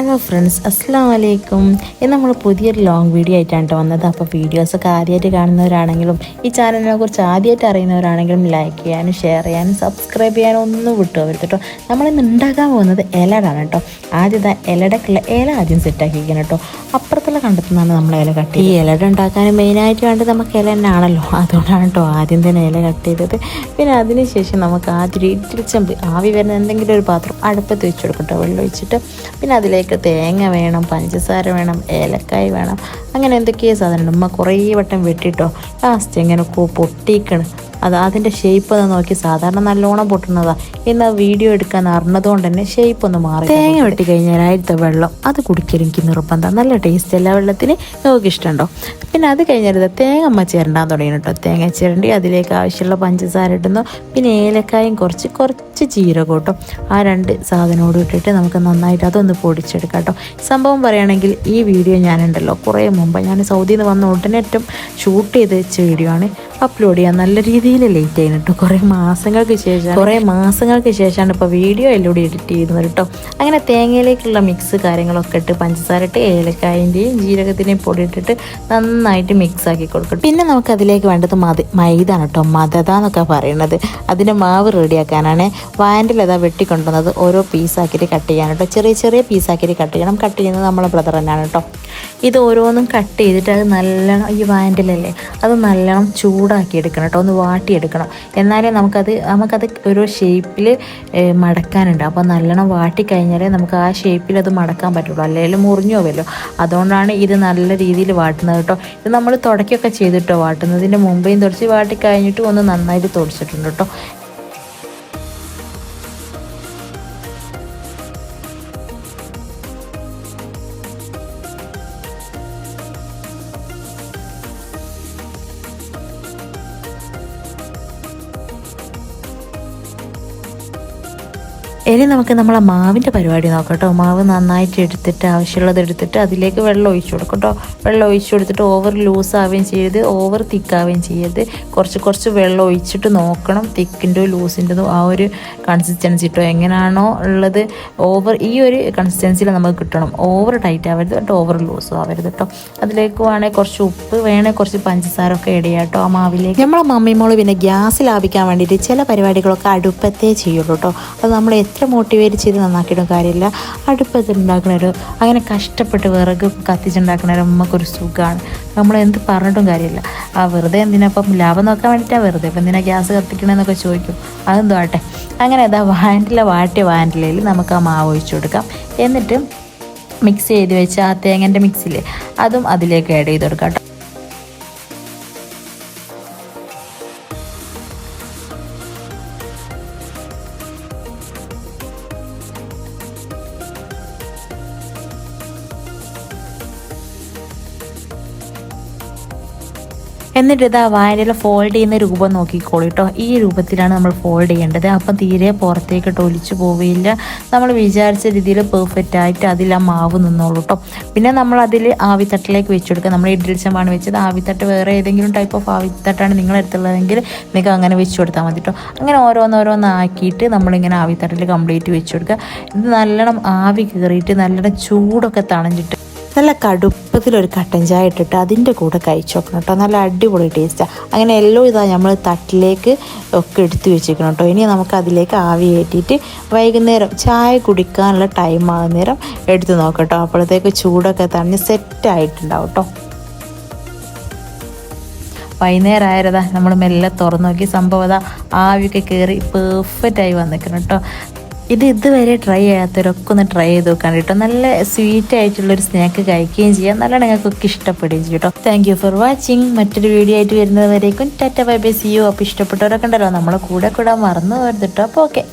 Hello friends അസ്സാം വലൈക്കും ഇന്ന് നമ്മൾ പുതിയൊരു ലോങ് വീഡിയോ ആയിട്ടാണ് വന്നത്. അപ്പോൾ വീഡിയോസൊക്കെ ആദ്യമായിട്ട് കാണുന്നവരാണെങ്കിലും ഈ ചാനലിനെ കുറിച്ച് ആദ്യമായിട്ട് അറിയുന്നവരാണെങ്കിലും ലൈക്ക് ചെയ്യാനും ഷെയർ ചെയ്യാനും സബ്സ്ക്രൈബ് ചെയ്യാനും ഒന്നും വിട്ടുപോകരുത് കേട്ടോ നമ്മളിന്ന് ഉണ്ടാക്കാൻ പോകുന്നത് ഇലടാണ് കേട്ടോ ആദ്യത്തെ ഇലടക്കുള്ള ഇല ആദ്യം സെറ്റാക്കിയിരിക്കണം കേട്ടോ അപ്പുറത്തുള്ള കണ്ടെത്തുന്നതാണ് നമ്മൾ ഇല കട്ട് ഈ ഇലട ഉണ്ടാക്കാൻ മെയിനായിട്ട് വേണ്ടത് നമുക്ക് ഇല തന്നെ ആണല്ലോ. അതുകൊണ്ടാണ് കേട്ടോ ആദ്യം തന്നെ ഇല കട്ട് ചെയ്തത്. പിന്നെ അതിനുശേഷം നമുക്ക് ആദ്യം ഇഡ്ഡലി ആവി വരുന്ന എന്തെങ്കിലും ഒരു പാത്രം അടുപ്പത്ത് വെച്ച് കൊടുക്കട്ടോ. വെള്ളം ഒഴിച്ചിട്ട് പിന്നെ അതിലേക്ക് തേങ്ങ വേണം പഞ്ചസാര വേണം ഏലക്കായ് വേണം അങ്ങനെ എന്തൊക്കെയോ സാധനം ഉമ്മ കുറേ വട്ടം വെട്ടിട്ടോ. ലാസ്റ്റ് എങ്ങനെ പൊട്ടിക്കണം. അത് അതിന്റെ ഷേപ്പ് ഒന്ന് നോക്കി സാധാരണ നല്ലോണം പൊട്ടുന്നതാണ് ഇന്ന് വീഡിയോ എടുക്കാൻ അറിഞ്ഞതുകൊണ്ട് തന്നെ ഷേപ്പ് ഒന്ന് മാറി. തേങ്ങ വെട്ടി കഴിഞ്ഞാൽ ആദ്യത്തെ വെള്ളം അത് കുടിക്കൽ എനിക്ക് നിർബന്ധം. നല്ല ടേസ്റ്റ് എല്ലാ വെള്ളത്തിന്? നമുക്ക് ഇഷ്ടമുണ്ടോ? പിന്നെ അത് കഴിഞ്ഞാൽ തേങ്ങ അമ്മ ചേരണ്ടാൻ തുടങ്ങി കേട്ടോ തേങ്ങ ചേരണ്ടി അതിലേക്ക് ആവശ്യമുള്ള പഞ്ചസാര ഇടുന്നു. പിന്നെ ഏലക്കായും കുറച്ച് കുറച്ച് ജീരകം കേട്ടോ ആ രണ്ട് സാധനോട് ഇട്ടിട്ട് നമുക്ക് നന്നായിട്ട് അതൊന്ന് പൊടിച്ചെടുക്കാം കേട്ടോ സംഭവം പറയുകയാണെങ്കിൽ ഈ വീഡിയോ ഞാനുണ്ടല്ലോ കുറേ മുമ്പ് ഞാൻ സൗദിയിൽ നിന്ന് വന്ന ഉടനെ ഏറ്റവും ഷൂട്ട് ചെയ്ത് വെച്ച വീഡിയോ ആണ്. അപ്ലോഡ് ചെയ്യാൻ നല്ല രീതിയിൽ ലേറ്റ് ആയിരുന്നു കേട്ടോ കുറേ മാസങ്ങൾക്ക് ശേഷം കുറേ മാസങ്ങൾക്ക് ശേഷമാണ് ഇപ്പോൾ വീഡിയോ എല്ലോടി എഡിറ്റ് ചെയ്യുന്നത് കേട്ടോ. അങ്ങനെ തേങ്ങയിലേക്കുള്ള മിക്സ് കാര്യങ്ങളൊക്കെ ഇട്ട് പഞ്ചസാര ഇട്ട് ഏലക്കായന്റെയും ജീരകത്തിന്റെയും പൊടി ഇട്ടിട്ട് നന്നായിട്ട് മിക്സ് ആക്കി കൊടുക്കും പിന്നെ നമുക്ക് അതിലേക്ക് വേണ്ടത് മത മൈദ ആണ് കേട്ടോ. മതത എന്നൊക്കെ പറയുന്നത് അതിന്റെ മാവ് റെഡിയാക്കാനാണ് വാൻഡിൽ അതാ വെട്ടിക്കൊണ്ടുവന്നത്. ഓരോ പീസാക്കിയിട്ട് കട്ട് ചെയ്യാൻ കേട്ടോ. ചെറിയ ചെറിയ പീസാക്കിയിട്ട് കട്ട് ചെയ്യണം. കട്ട് ചെയ്യുന്നത് നമ്മളെ ബ്രദർ തന്നെയാണ് കേട്ടോ. ഇത് ഓരോന്നും കട്ട് ചെയ്തിട്ട് അത് നല്ലോണം ഈ വാൻഡിലല്ലേ അത് നല്ലോണം ചൂടാക്കി എടുക്കണം കേട്ടോ ഒന്ന് വാട്ടിയെടുക്കണം. എന്നാലേ നമുക്കത് നമുക്കത് ഓരോ ഷേപ്പിൽ മടക്കാനുണ്ട്. അപ്പോൾ നല്ലോണം വാട്ടി കഴിഞ്ഞാലേ നമുക്ക് ആ ഷേപ്പിൽ അത് മടക്കാൻ പറ്റുള്ളൂ. അല്ലെങ്കിൽ മുറിഞ്ഞു പോവല്ലോ അതുകൊണ്ടാണ് ഇത് നല്ല രീതിയിൽ വാട്ടുന്നത് കേട്ടോ ഇത് നമ്മൾ തുടക്കൊക്കെ ചെയ്തിട്ടോ വാട്ടുന്നതിന്റെ മുമ്പേയും തുടച്ച് വാട്ടി കഴിഞ്ഞിട്ട് ഒന്ന് നന്നായിട്ട് തുടച്ചിട്ടുണ്ട് കേട്ടോ ഇനി നമുക്ക് നമ്മളെ മാവിന്റെ പരിപാടി നോക്കാം കേട്ടോ. മാവ് നന്നായിട്ട് എടുത്തിട്ട് ആവശ്യമുള്ളത് എടുത്തിട്ട് അതിലേക്ക് വെള്ളം ഒഴിച്ചു കൊടുക്കും കേട്ടോ. വെള്ളം ഒഴിച്ചു കൊടുത്തിട്ട് ഓവർ ലൂസ് ആവുകയും ചെയ്യരുത് ഓവർ തിക്കാവുകയും ചെയ്യരുത്. കുറച്ച് കുറച്ച് വെള്ളം ഒഴിച്ചിട്ട് നോക്കണം തിക്കിന്റെയോ ലൂസിന്റെതോ ആ ഒരു കൺസിസ്റ്റൻസി കേട്ടോ എങ്ങനെയാണോ ഉള്ളത് ഓവർ ഈ ഒരു കൺസിസ്റ്റൻസിയിൽ നമുക്ക് കിട്ടണം. ഓവർ ടൈറ്റ് ആവരുത് കേട്ടോ ഓവർ ലൂസും ആവരുത് കേട്ടോ. അതിലേക്ക് വേണേൽ കുറച്ച് ഉപ്പ് വേണേൽ കുറച്ച് പഞ്ചസാര ഒക്കെ ഇടുക കേട്ടോ ആ മാവിലേക്ക്. നമ്മളെ മമ്മിമോൾ പിന്നെ ഗ്യാസ് ലാഭിക്കാൻ വേണ്ടിയിട്ട് ചില പരിപാടികളൊക്കെ അടുപ്പത്തേ ചെയ്യുള്ളൂ കേട്ടോ. അത് നമ്മൾ എത്ര മോട്ടിവേറ്റ് ചെയ്ത് നന്നാക്കിയിട്ടും കാര്യമില്ല. അടുപ്പത്ത് ഉണ്ടാക്കുന്നൊരു അങ്ങനെ കഷ്ടപ്പെട്ട് വിറക് കത്തിച്ചുണ്ടാക്കുന്ന ഒരു അമ്മക്കൊരു സുഖമാണ് നമ്മൾ എന്ത് പറഞ്ഞിട്ടും കാര്യമില്ല. ആ വെറുതെ എന്തിനാ അപ്പം ലാഭം നോക്കാൻ വേണ്ടിയിട്ടാണ് വെറുതെ അപ്പം എന്തിനാ ഗ്യാസ് കത്തിക്കണമെന്നൊക്കെ ചോദിക്കും. അതെന്തോ ആട്ടെ അങ്ങനെ അതാ വാൻഡില വാട്ടിയ വാൻഡിലയിൽ നമുക്ക് ആ മാവ് ഒഴിച്ചു കൊടുക്കാം. എന്നിട്ട് മിക്സ് ചെയ്ത് വെച്ച് ആ തേങ്ങന്റെ മിക്സിൽ അതും അതിലേക്ക് ആഡ് ചെയ്ത് കൊടുക്കാം എന്നിട്ട് ആ വായനയിൽ ഫോൾഡ് ചെയ്യുന്ന രൂപം നോക്കിക്കോളൂ കേട്ടോ. ഈ രൂപത്തിലാണ് നമ്മൾ ഫോൾഡ് ചെയ്യേണ്ടത്. അപ്പം തീരെ പുറത്തേക്ക് ഒലിച്ചു പോവുകയില്ല. നമ്മൾ വിചാരിച്ച രീതിയിൽ പെർഫെക്റ്റ് ആയിട്ട് അതിൽ ആ മാവ് നിന്നോളൂ കേട്ടോ. പിന്നെ നമ്മൾ അതിൽ ആവിത്തട്ടിലേക്ക് വെച്ച് കൊടുക്കുക നമ്മൾ ഇഡ്ഡലി ചെമ്പാണ് വെച്ചത്. ആവിത്തട്ട് വേറെ ഏതെങ്കിലും ടൈപ്പ് ഓഫ് ആവിത്തട്ടാണ് നിങ്ങളെടുത്തുള്ളതെങ്കിൽ നിങ്ങൾക്ക് അങ്ങനെ വെച്ച് കൊടുത്താൽ മതി കേട്ടോ. അങ്ങനെ ഓരോന്നോരോന്നാക്കിയിട്ട് നമ്മളിങ്ങനെ ആവിത്തട്ടിൽ കംപ്ലീറ്റ് വെച്ച് കൊടുക്കുക ഇത് നല്ലോണം ആവി കയറിയിട്ട് നല്ലോണം ചൂടൊക്കെ തണഞ്ഞിട്ട് നല്ല കടുപ്പത്തിലൊരു കട്ടൻ ചായ ഇട്ടിട്ട് അതിന്റെ കൂടെ കഴിച്ചു നോക്കണം കേട്ടോ. നല്ല അടിപൊളി ടേസ്റ്റാണ് അങ്ങനെ എല്ലോ ഇതാ നമ്മൾ തട്ടിലേക്ക് ഒക്കെ എടുത്തു വെച്ചേക്കണം കേട്ടോ. ഇനി നമുക്ക് അതിലേക്ക് ആവി കയറ്റിയിട്ട് വൈകുന്നേരം ചായ കുടിക്കാനുള്ള ടൈം ആകുന്നേരം എടുത്ത് നോക്കട്ടോ അപ്പോഴത്തേക്ക് ചൂടൊക്കെ തണിഞ്ഞ് സെറ്റായിട്ടുണ്ടാവും കേട്ടോ. വൈകുന്നേരം ആയതാ. നമ്മൾ മെല്ലെ തുറന്നു നോക്കി. സംഭവം അതാ ആവിയൊക്കെ കയറി പെർഫെക്റ്റായി വന്നിരിക്കണം കേട്ടോ. ഇത് ഇതുവരെ ട്രൈ ചെയ്യാത്തവരൊക്കെ ഒന്ന് ട്രൈ ചെയ്ത് നോക്കാൻ കേട്ടോ. നല്ല സ്വീറ്റ് ആയിട്ടുള്ളൊരു സ്നാക്ക് കഴിക്കുകയും ചെയ്യാം. നല്ല നിങ്ങൾക്കൊക്കെ ഇഷ്ടപ്പെടുകയും ചെയ്യും കേട്ടോ. താങ്ക് യു ഫോർ വാച്ചിങ് മറ്റൊരു വീഡിയോ ആയിട്ട് വരുന്നത് വരേക്കും tata bye bye see you അപ്പോൾ ഇഷ്ടപ്പെട്ടവരൊക്കെ ഉണ്ടല്ലോ. നമ്മളെ കൂടെ കൂടാൻ മറന്നു പോരുത് അപ്പോൾ ഓക്കെ